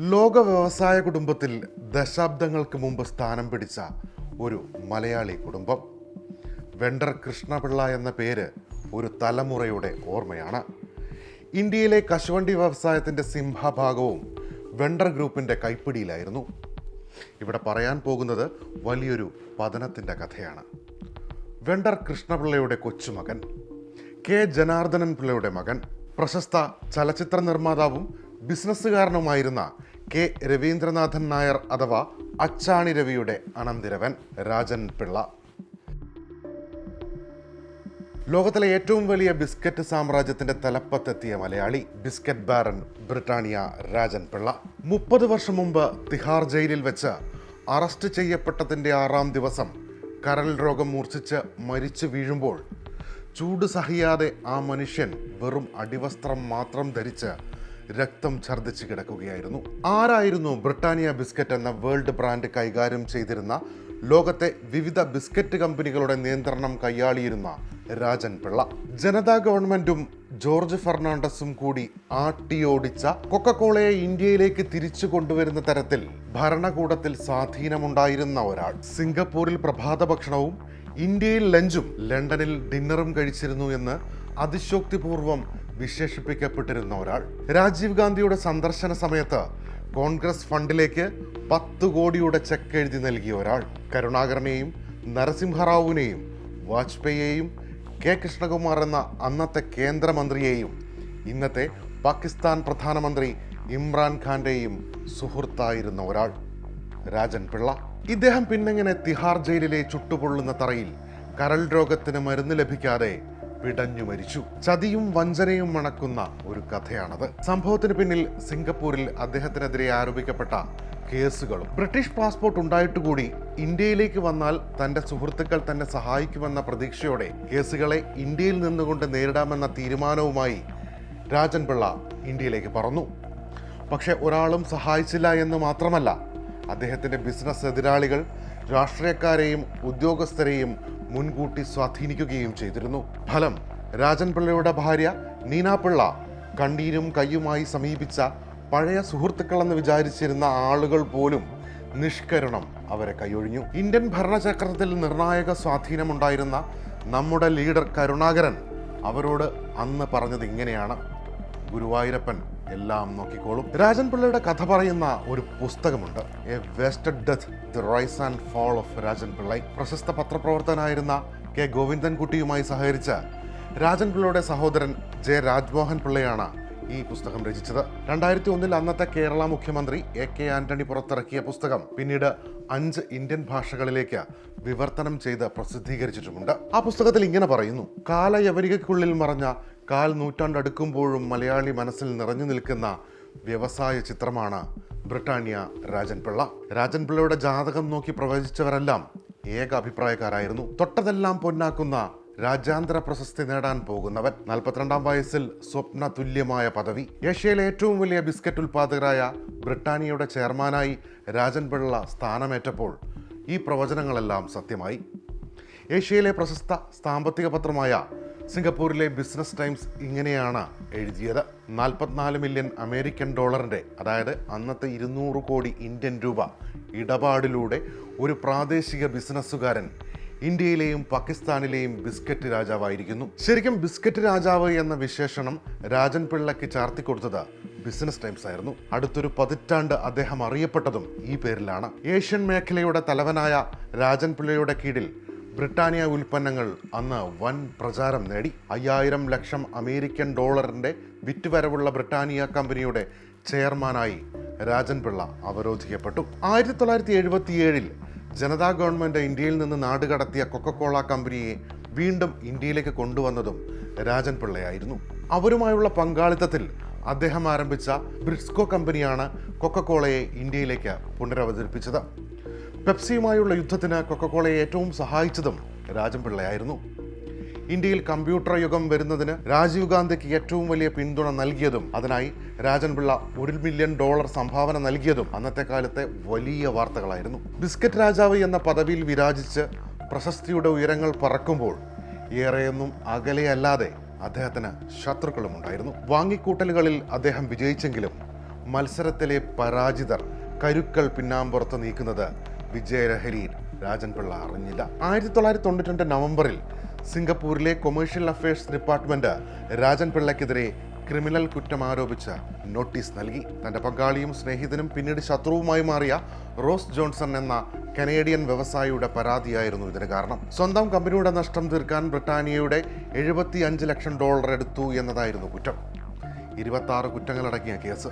ലോക വ്യവസായ കുടുംബത്തിൽ ദശാബ്ദങ്ങൾക്ക് മുമ്പ് സ്ഥാനം പിടിച്ച ഒരു മലയാളി കുടുംബം. വെണ്ടർ കൃഷ്ണപിള്ള എന്ന പേര് ഒരു തലമുറയുടെ ഓർമ്മയാണ്. ഇന്ത്യയിലെ കശുവണ്ടി വ്യവസായത്തിന്റെ സിംഹഭാഗവും വെണ്ടർ ഗ്രൂപ്പിന്റെ കൈപ്പിടിയിലായിരുന്നു. ഇവിടെ പറയാൻ പോകുന്നത് വലിയൊരു പതനത്തിന്റെ കഥയാണ്. വെണ്ടർ കൃഷ്ണപിള്ളയുടെ കൊച്ചുമകൻ കെ. ജനാർദ്ദനൻ പിള്ളയുടെ മകൻ പ്രശസ്ത ചലച്ചിത്ര നിർമ്മാതാവും ബിസിനസ്സുകാരനുമായിരുന്ന കെ രവീന്ദ്രനാഥൻ നായർ അഥവാ അച്ചാണി രവിയുടെ അനന്തിരവൻ രാജൻ പിള്ള. ലോകത്തിലെ ഏറ്റവും വലിയ ബിസ്ക്കറ്റ് സാമ്രാജ്യത്തിന്റെ തലപ്പത്തെത്തിയ Malayali biscuit baron Britannia Rajan Pillai. മുപ്പത് വർഷം മുമ്പ് തിഹാർ ജയിലിൽ വെച്ച് അറസ്റ്റ് ചെയ്യപ്പെട്ടതിന്റെ ആറാം ദിവസം കരൾ രോഗം മൂർച്ഛിച്ച് മരിച്ചു വീഴുമ്പോൾ ചൂട് സഹിയാതെ ആ മനുഷ്യൻ വെറും അടിവസ്ത്രം മാത്രം ധരിച്ച് രക്തം ഛർദ്ദിച്ച് കിടക്കുകയായിരുന്നു. ആരായിരുന്നു ബ്രിട്ടാനിയ ബിസ്ക്കറ്റ് എന്ന വേൾഡ് ബ്രാൻഡ് കൈകാര്യം ചെയ്തിരുന്ന ലോകത്തെ വിവിധ ബിസ്ക്കറ്റ് കമ്പനികളുടെ നിയന്ത്രണം കൈയാളിയിരുന്ന രാജൻ പിള്ള? ജനതാ ഗവൺമെന്റും ജോർജ് ഫെർണാണ്ടസും കൂടി ആട്ടിയോടിച്ച കൊക്കക്കോളയെ ഇന്ത്യയിലേക്ക് തിരിച്ചു കൊണ്ടുവരുന്ന തരത്തിൽ ഭരണകൂടത്തിൽ സ്വാധീനമുണ്ടായിരുന്ന ഒരാൾ. സിംഗപ്പൂരിൽ പ്രഭാത ഭക്ഷണവും ഇന്ത്യയിൽ ലഞ്ചും ലണ്ടനിൽ ഡിന്നറും കഴിച്ചിരുന്നു എന്ന് അതിശോക്തിപൂർവം വിശേഷിപ്പിക്കപ്പെട്ടിരുന്ന ഒരാൾ. രാജീവ് ഗാന്ധിയുടെ സന്ദർശന സമയത്ത് കോൺഗ്രസ് ഫണ്ടിലേക്ക് പത്ത് കോടിയുടെ ചെക്ക് എഴുതി നൽകിയ ഒരാൾ. കരുണാകരനെയും നരസിംഹറാവുവിനെയും വാജ്പേയിയെയും കെ കൃഷ്ണകുമാർ എന്ന അന്നത്തെ കേന്ദ്രമന്ത്രിയെയും ഇന്നത്തെ പാകിസ്ഥാൻ പ്രധാനമന്ത്രി ഇമ്രാൻഖാന്റെയും സുഹൃത്തായിരുന്ന ഒരാൾ. രാജൻ പിള്ള. ഇദ്ദേഹം പിന്നെങ്ങനെ തിഹാർ ജയിലിലെ ചുട്ടുപൊള്ളുന്ന തറയിൽ കരൾ രോഗത്തിന് മരുന്ന് ലഭിക്കാതെ പിടഞ്ഞു മരിച്ചു. ചതിയും വഞ്ചനയും മണക്കുന്ന ഒരു കഥയാണത്. സംഭവത്തിന് പിന്നിൽ സിംഗപ്പൂരിൽ അദ്ദേഹത്തിനെതിരെ ആരോപിക്കപ്പെട്ട കേസുകളും. ബ്രിട്ടീഷ് പാസ്പോർട്ട് ഉണ്ടായിട്ട് കൂടി ഇന്ത്യയിലേക്ക് വന്നാൽ തന്റെ സുഹൃത്തുക്കൾ തന്നെ സഹായിക്കുമെന്ന പ്രതീക്ഷയോടെ കേസുകളെ ഇന്ത്യയിൽ നിന്നുകൊണ്ട് നേരിടാമെന്ന തീരുമാനവുമായി രാജൻ പിള്ള ഇന്ത്യയിലേക്ക് പറന്നു. പക്ഷെ ഒരാളും സഹായിച്ചില്ല എന്ന് മാത്രമല്ല അദ്ദേഹത്തിന്റെ ബിസിനസ് എതിരാളികൾ രാഷ്ട്രീയക്കാരെയും ഉദ്യോഗസ്ഥരെയും മുൻകൂട്ടി സ്വാധീനിക്കുകയും ചെയ്തിരുന്നു. ഫലം രാജൻ പിള്ളയുടെ ഭാര്യ നീനാപിള്ള കണ്ണീരും കയ്യുമായി സമീപിച്ച പഴയ സുഹൃത്തുക്കളെന്ന് വിചാരിച്ചിരുന്ന ആളുകൾ പോലും നിഷ്കരണം അവരെ കൈയൊഴിഞ്ഞു. ഇന്ത്യൻ ഭരണചക്രത്തിൽ നിർണായക സ്വാധീനമുണ്ടായിരുന്ന നമ്മുടെ ലീഡർ കരുണാകരൻ അവരോട് അന്ന് പറഞ്ഞത് ഇങ്ങനെയാണ്. ഗുരുവായൂരപ്പൻ എല്ലാം നോക്കിക്കോളും. രാജൻ പിള്ളയുടെ കഥ പറയുന്ന ഒരു പുസ്തകമുണ്ട്. A wasted death the rise and fall of Rajan Pillai പ്രശസ്ത പത്രപ്രവർത്തകനായിരുന്ന കെ ഗോവിന്ദൻകുട്ടിയുമായി സഹകരിച്ച രാജൻ പിള്ളയുടെ സഹോദരൻ ജെ രാജ്മോഹൻ പിള്ളയാണ് ഈ പുസ്തകം രചിച്ചത്. രണ്ടായിരത്തി ഒന്നിൽ അന്നത്തെ കേരള മുഖ്യമന്ത്രി എ കെ ആന്റണി പുറത്തിറക്കിയ പുസ്തകം പിന്നീട് അഞ്ച് ഇന്ത്യൻ ഭാഷകളിലേക്ക് വിവർത്തനം ചെയ്ത് പ്രസിദ്ധീകരിച്ചിട്ടുമുണ്ട്. ആ പുസ്തകത്തിൽ ഇങ്ങനെ പറയുന്നു കാലയവരികയ്ക്കുള്ളിൽ മറഞ്ഞ കാൽ നൂറ്റാണ്ടടുക്കുമ്പോഴും മലയാളി മനസ്സിൽ നിറഞ്ഞു നിൽക്കുന്ന വ്യവസായ ചിത്രമാണ് ബ്രിട്ടാനിയ രാജൻപിള്ള. രാജൻപിള്ളയുടെ ജാതകം നോക്കി പ്രവചിച്ചവരെല്ലാം ഏക അഭിപ്രായക്കാരായിരുന്നു. തൊട്ടതെല്ലാം പൊന്നാക്കുന്ന രാജ്യാന്തര പ്രശസ്തി നേടാൻ പോകുന്നവൻ. നാൽപ്പത്തിരണ്ടാം വയസ്സിൽ സ്വപ്ന തുല്യമായ പദവി. ഏഷ്യയിലെ ഏറ്റവും വലിയ ബിസ്ക്കറ്റ് ഉൽപ്പാദകരായ ബ്രിട്ടാനിയയുടെ ചെയർമാനായി രാജൻപിള്ള സ്ഥാനമേറ്റപ്പോൾ ഈ പ്രവചനങ്ങളെല്ലാം സത്യമായി. ഏഷ്യയിലെ പ്രശസ്ത സാമ്പത്തിക പത്രമായ സിംഗപ്പൂരിലെ ബിസിനസ് ടൈംസ് ഇങ്ങനെയാണ് എഴുതിയത്. നാൽപ്പത്തിനാല് മില്യൺ അമേരിക്കൻ ഡോളറിന്റെ അതായത് അന്നത്തെ ഇരുന്നൂറ് കോടി ഇന്ത്യൻ രൂപ ഇടപാടിലൂടെ ഒരു പ്രാദേശിക ബിസിനസ്സുകാരൻ ഇന്ത്യയിലെയും പാകിസ്ഥാനിലെയും ബിസ്ക്കറ്റ് രാജാവായിരിക്കുന്നു. ശരിക്കും ബിസ്ക്കറ്റ് രാജാവ് എന്ന വിശേഷണം രാജൻ പിള്ളയ്ക്ക് ചാർത്തിക്കൊടുത്തത് ബിസിനസ് ടൈംസ് ആയിരുന്നു. അടുത്തൊരു പതിറ്റാണ്ട് അദ്ദേഹം അറിയപ്പെട്ടതും ഈ പേരിലാണ്. ഏഷ്യൻ മേഖലയുടെ തലവനായ രാജൻ പിള്ളയുടെ കീഴിൽ ബ്രിട്ടാനിയ ഉൽപ്പന്നങ്ങൾ അന്ന് വൻ പ്രചാരം നേടി. അയ്യായിരം ലക്ഷം അമേരിക്കൻ ഡോളറിന്റെ വിറ്റുവരവുള്ള ബ്രിട്ടാനിയ കമ്പനിയുടെ ചെയർമാനായി രാജൻ പിള്ള അവരോധിക്കപ്പെട്ടു. ആയിരത്തി തൊള്ളായിരത്തി എഴുപത്തിയേഴിൽ ജനതാ ഗവൺമെന്റ് ഇന്ത്യയിൽ നിന്ന് നാടുകടത്തിയ കൊക്കക്കോള കമ്പനിയെ വീണ്ടും ഇന്ത്യയിലേക്ക് കൊണ്ടുവന്നതും രാജൻ പിള്ളയായിരുന്നു അവരുമായുള്ള പങ്കാളിത്തത്തിൽ അദ്ദേഹം ആരംഭിച്ച ബ്രിസ്കോ കമ്പനിയാണ് കൊക്കക്കോളയെ ഇന്ത്യയിലേക്ക് പുനരവതരിപ്പിച്ചത്. പെപ്സിയുമായുള്ള യുദ്ധത്തിന് കൊക്കക്കോളയെ ഏറ്റവും സഹായിച്ചതും രാജംപിള്ളയായിരുന്നു ഇന്ത്യയിൽ കമ്പ്യൂട്ടർ യുഗം വരുന്നതിന് രാജീവ് ഗാന്ധിക്ക് ഏറ്റവും വലിയ പിന്തുണ നൽകിയതും അതിനായി രാജൻ പിള്ള ഒരു മില്യൺ ഡോളർ സംഭാവന നൽകിയതും അന്നത്തെ കാലത്തെ വലിയ വാർത്തകളായിരുന്നു. ബിസ്ക്കറ്റ് രാജാവ് എന്ന പദവിയിൽ വിരാജിച്ച് പ്രശസ്തിയുടെ ഉയരങ്ങൾ പറക്കുമ്പോൾ ഏറെയൊന്നും അകലെയല്ലാതെ അദ്ദേഹത്തിന് ശത്രുക്കളും ഉണ്ടായിരുന്നു വാങ്ങിക്കൂട്ടലുകളിൽ അദ്ദേഹം വിജയിച്ചെങ്കിലും മത്സരത്തിലെ പരാജിതർ കരുക്കൾ പിന്നാമ്പുറത്ത് നീക്കുന്നത് വിജയലഹരിയിൽ രാജൻപിള്ള അറിഞ്ഞില്ല. ആയിരത്തി തൊള്ളായിരത്തി തൊണ്ണൂറ്റി നവംബറിൽ സിംഗപ്പൂരിലെ കൊമേഴ്ഷ്യൽ അഫയേഴ്സ് ഡിപ്പാർട്ട്മെന്റ് രാജൻ പിള്ളയ്ക്കെതിരെ ക്രിമിനൽ കുറ്റം ആരോപിച്ച് നോട്ടീസ് നൽകി. തന്റെ പങ്കാളിയും സ്നേഹിതനും പിന്നീട് ശത്രുവുമായി മാറിയ റോസ് ജോൺസൺ എന്ന കനേഡിയൻ വ്യവസായിയുടെ പരാതിയായിരുന്നു ഇതിന് കാരണം. സ്വന്തം കമ്പനിയുടെ നഷ്ടം തീർക്കാൻ ബ്രിട്ടാനിയയുടെ എഴുപത്തി അഞ്ച് ലക്ഷം ഡോളർ എടുത്തു എന്നതായിരുന്നു കുറ്റം. ഇരുപത്തി ആറ് കുറ്റങ്ങളടങ്ങിയ കേസ്.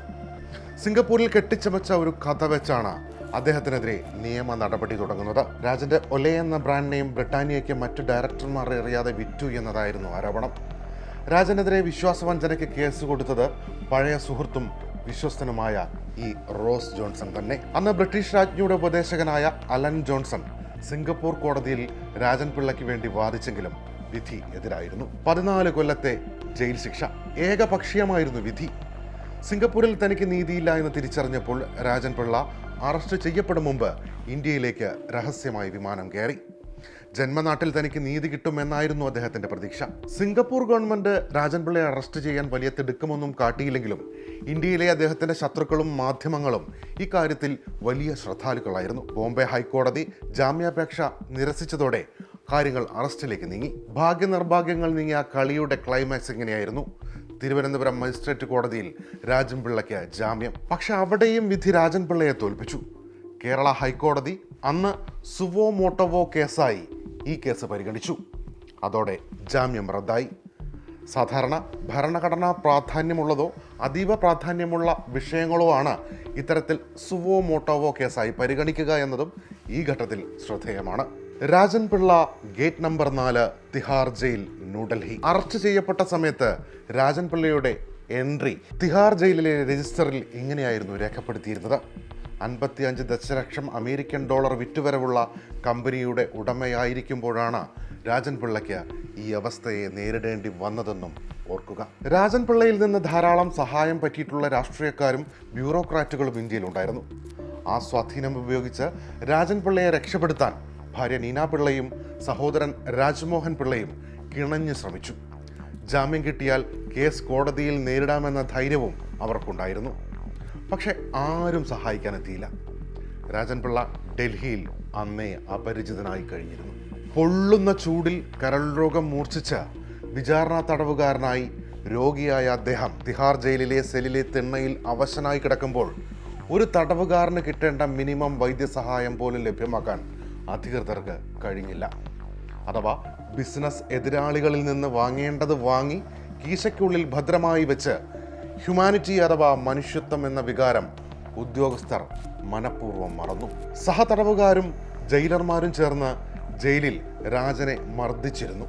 സിംഗപ്പൂരിൽ കെട്ടിച്ചമച്ച ഒരു കഥ വെച്ചാണ് അദ്ദേഹത്തിനെതിരെ നിയമ നടപടി തുടങ്ങുന്നത്. രാജന്റെ ഒലെ എന്ന ബ്രാൻഡ് നെയിം ബ്രിട്ടാനിയയ്ക്ക് മറ്റു ഡയറക്ടർമാർ അറിയാതെ വിറ്റു എന്നതായിരുന്നു ആരോപണം. രാജനെതിരെ വിശ്വാസവഞ്ചനയ്ക്ക് കേസ് കൊടുത്തത് പഴയ സുഹൃത്തും വിശ്വസ്തനുമായ ഈ റോസ് ജോൺസൺ തന്നെ. അന്ന് ബ്രിട്ടീഷ് രാജ്ഞിയുടെ ഉപദേശകനായ അലൻ ജോൺസൺ സിംഗപ്പൂർ കോടതിയിൽ രാജൻ പിള്ളയ്ക്ക് വേണ്ടി വാദിച്ചെങ്കിലും വിധി എതിരായിരുന്നു. പതിനാല് കൊല്ലത്തെ ജയിൽ ശിക്ഷ. ഏകപക്ഷീയമായിരുന്നു വിധി. സിംഗപ്പൂരിൽ തനിക്ക് നീതിയില്ല എന്ന് തിരിച്ചറിഞ്ഞപ്പോൾ രാജൻ പിള്ള അറസ്റ്റ് ചെയ്യപ്പെടും മുമ്പ് ഇന്ത്യയിലേക്ക് രഹസ്യമായി വിമാനം കയറി. ജന്മനാട്ടിൽ തനിക്ക് നീതി കിട്ടുമെന്നായിരുന്നു അദ്ദേഹത്തിന്റെ പ്രതീക്ഷ. സിംഗപ്പൂർ ഗവൺമെന്റ് രാജൻപിള്ളയെ അറസ്റ്റ് ചെയ്യാൻ വലിയ തിടുക്കമൊന്നും കാട്ടിയില്ലെങ്കിലും ഇന്ത്യയിലെ അദ്ദേഹത്തിന്റെ ശത്രുക്കളും മാധ്യമങ്ങളും ഇക്കാര്യത്തിൽ വലിയ ശ്രദ്ധാലുക്കളായിരുന്നു. ബോംബെ ഹൈക്കോടതി ജാമ്യാപേക്ഷ നിരസിച്ചതോടെ കാര്യങ്ങൾ അറസ്റ്റിലേക്ക് നീങ്ങി. ഭാഗ്യനിർഭാഗ്യങ്ങൾ നീങ്ങിയ കളിയുടെ ക്ലൈമാക്സ് എങ്ങനെയായിരുന്നു? തിരുവനന്തപുരം മജിസ്ട്രേറ്റ് കോടതിയിൽ രാജൻ പിള്ളയ്ക്ക് ജാമ്യം. പക്ഷെ അവിടെയും വിധി രാജൻ പിള്ളയെ തോൽപ്പിച്ചു. കേരള ഹൈക്കോടതി അന്ന് സുവോ മോട്ടോവോ കേസായി ഈ കേസ് പരിഗണിച്ചു. അതോടെ ജാമ്യം റദ്ദായി. സാധാരണ ഭരണഘടനാ പ്രാധാന്യമുള്ളതോ അതീവ പ്രാധാന്യമുള്ള വിഷയങ്ങളോ ആണ് ഇത്തരത്തിൽ സുവോ മോട്ടോവോ കേസായി പരിഗണിക്കുക എന്നതും ഈ ഘട്ടത്തിൽ ശ്രദ്ധേയമാണ്. രാജൻ പിള്ള ഗേറ്റ് നമ്പർ നാല് തിഹാർ ജയിൽ ന്യൂഡൽഹി അറസ്റ്റ് ചെയ്യപ്പെട്ട സമയത്ത് രാജൻ പിള്ളയുടെ എൻട്രി തിഹാർ ജയിലിലെ രജിസ്റ്ററിൽ ഇങ്ങനെയായിരുന്നു രേഖപ്പെടുത്തിയിരുന്നത്? അൻപത്തിയഞ്ച് ദശലക്ഷം അമേരിക്കൻ ഡോളർ വിറ്റുവരവുള്ള കമ്പനിയുടെ ഉടമയായിരിക്കുമ്പോഴാണ് രാജൻ പിള്ളയ്ക്ക് ഈ അവസ്ഥയെ നേരിടേണ്ടി വന്നതെന്നും ഓർക്കുക. രാജൻ പിള്ളയിൽ നിന്ന് ധാരാളം സഹായം പറ്റിയിട്ടുള്ള രാഷ്ട്രീയക്കാരും ബ്യൂറോക്രാറ്റുകളും ഇന്ത്യയിലുണ്ടായിരുന്നു. ആ സ്വാധീനം ഉപയോഗിച്ച് രാജൻ പിള്ളയെ രക്ഷപ്പെടുത്താൻ ഭാര്യ നീന പിള്ളയും സഹോദരൻ രാജ്മോഹൻ പിള്ളയും കിണഞ്ഞ് ശ്രമിച്ചു. ജാമ്യം കിട്ടിയാൽ കേസ് കോടതിയിൽ നേരിടാമെന്ന ധൈര്യവും അവർക്കുണ്ടായിരുന്നു. പക്ഷെ ആരും സഹായിക്കാനെത്തിയില്ല. രാജൻ പിള്ള ഡൽഹിയിൽ അന്നേ അപരിചിതനായി കഴിഞ്ഞിരുന്നു. പൊള്ളുന്ന ചൂടിൽ കരൾ രോഗം മൂർച്ഛിച്ച വിചാരണ തടവുകാരനായി രോഗിയായ അദ്ദേഹം തിഹാർ ജയിലിലെ സെല്ലിലെ തിണ്ണയിൽ അവശനായി കിടക്കുമ്പോൾ ഒരു തടവുകാരന് കിട്ടേണ്ട മിനിമം വൈദ്യസഹായം പോലും ലഭ്യമാക്കാൻ അധികൃതർക്ക് കഴിഞ്ഞില്ല. അഥവാ ബിസിനസ് എതിരാളികളിൽ നിന്ന് വാങ്ങേണ്ടത് വാങ്ങി കീശയ്ക്കുള്ളിൽ ഭദ്രമായി വെച്ച് ഹ്യൂമാനിറ്റി അഥവാ മനുഷ്യത്വം എന്ന വികാരം ഉദ്യോഗസ്ഥർ മനഃപൂർവം മറന്നു. സഹതടവുകാരും ജയിലർമാരും ചേർന്ന് ജയിലിൽ രാജനെ മർദ്ദിച്ചിരുന്നു.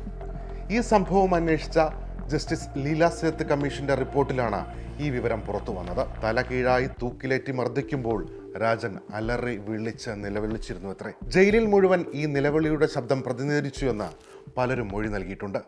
ഈ സംഭവം അന്വേഷിച്ച ജസ്റ്റിസ് ലീല സേത്ത് കമ്മീഷന്റെ റിപ്പോർട്ടിലാണ് ഈ വിവരം പുറത്തു വന്നത് തല കീഴായി തൂക്കിലേറ്റി മർദ്ദിക്കുമ്പോൾ രാജൻ അലറി വിളിച്ച് നിലവിളിച്ചിരുന്നു അത്രേ. ജയിലിൽ മുഴുവൻ ഈ നിലവിളിയുടെ ശബ്ദം പ്രതിനിധീകരിച്ചു എന്ന് പലരും മൊഴി നൽകിയിട്ടുണ്ട്.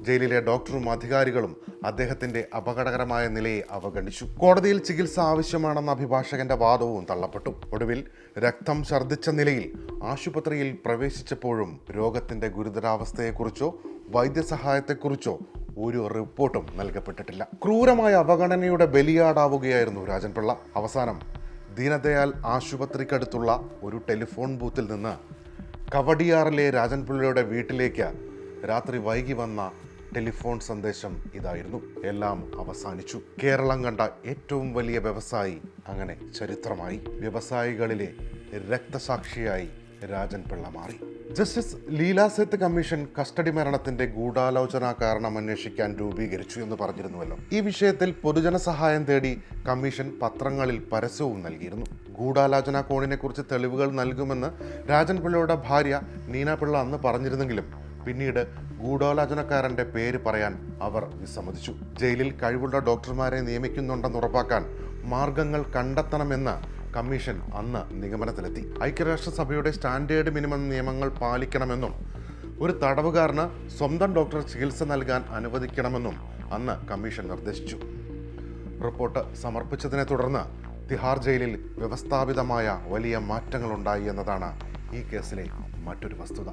ജയിലിലെ ഡോക്ടറും അധികാരികളും അദ്ദേഹത്തിന്റെ അപകടകരമായ നിലയെ അവഗണിച്ചു. കോടതിയിൽ ചികിത്സ ആവശ്യമാണെന്ന അഭിഭാഷകന്റെ വാദവും തള്ളപ്പെട്ടു. ഒടുവിൽ രക്തം ഛർദ്ദിച്ച നിലയിൽ ആശുപത്രിയിൽ പ്രവേശിച്ചപ്പോഴും രോഗത്തിന്റെ ഗുരുതരാവസ്ഥയെക്കുറിച്ചോ വൈദ്യസഹായത്തെക്കുറിച്ചോ ഒരു റിപ്പോർട്ടും നൽകപ്പെട്ടിട്ടില്ല. ക്രൂരമായ അവഗണനയുടെ ബലിയാടാവുകയായിരുന്നു രാജൻപിള്ള. അവസാനം ദീനദയാൽ ആശുപത്രിക്കടുത്തുള്ള ഒരു ടെലിഫോൺ ബൂത്തിൽ നിന്ന് കവടിയാറിലെ രാജൻപിള്ളയുടെ വീട്ടിലേക്ക് രാത്രി വൈകി വന്ന ടെലിഫോൺ സന്ദേശം ഇതായിരുന്നു. എല്ലാം അവസാനിച്ചു. കേരളം കണ്ട ഏറ്റവും വലിയ വ്യവസായി അങ്ങനെ ചരിത്രമായി വ്യവസായികളിലെ രക്തസാക്ഷിയായി രാജൻപിള്ള മാറി. ജസ്റ്റിസ് ലീലാസെത്ത് കമ്മീഷൻ കസ്റ്റഡി മരണത്തിന്റെ ഗൂഢാലോചന കാരണം അന്വേഷിക്കാൻ രൂപീകരിച്ചു എന്ന് പറഞ്ഞിരുന്നുവല്ലോ. ഈ വിഷയത്തിൽ പൊതുജന സഹായം തേടി കമ്മീഷൻ പത്രങ്ങളിൽ പരസ്യവും നൽകിയിരുന്നു. ഗൂഢാലോചന കോണിനെ കുറിച്ച് തെളിവുകൾ നൽകുമെന്ന് രാജൻ പിള്ളയുടെ ഭാര്യ നീന പിള്ള അന്ന് പറഞ്ഞിരുന്നെങ്കിലും പിന്നീട് ഗൂഢാലോചനക്കാരന്റെ പേര് പറയാൻ അവർ വിസമ്മതിച്ചു. ജയിലിൽ കഴിവുള്ള ഡോക്ടർമാരെ നിയമിക്കുന്നുണ്ടെന്ന് ഉറപ്പാക്കാൻ മാർഗങ്ങൾ കണ്ടെത്തണമെന്ന് കമ്മീഷൻ അന്ന് നിഗമനത്തിലെത്തി. ഐക്യരാഷ്ട്രസഭയുടെ സ്റ്റാൻഡേർഡ് മിനിമം നിയമങ്ങൾ പാലിക്കണമെന്നും ഒരു തടവുകാരന് സ്വന്തം ഡോക്ടർ ചികിത്സ നൽകാൻ അനുവദിക്കണമെന്നും അന്ന് കമ്മീഷൻ നിർദ്ദേശിച്ചു. റിപ്പോർട്ട് സമർപ്പിച്ചതിനെ തുടർന്ന് തിഹാർ ജയിലിൽ വ്യവസ്ഥാപിതമായ വലിയ മാറ്റങ്ങളുണ്ടായി എന്നതാണ് ഈ കേസിലെ മറ്റൊരു വസ്തുത.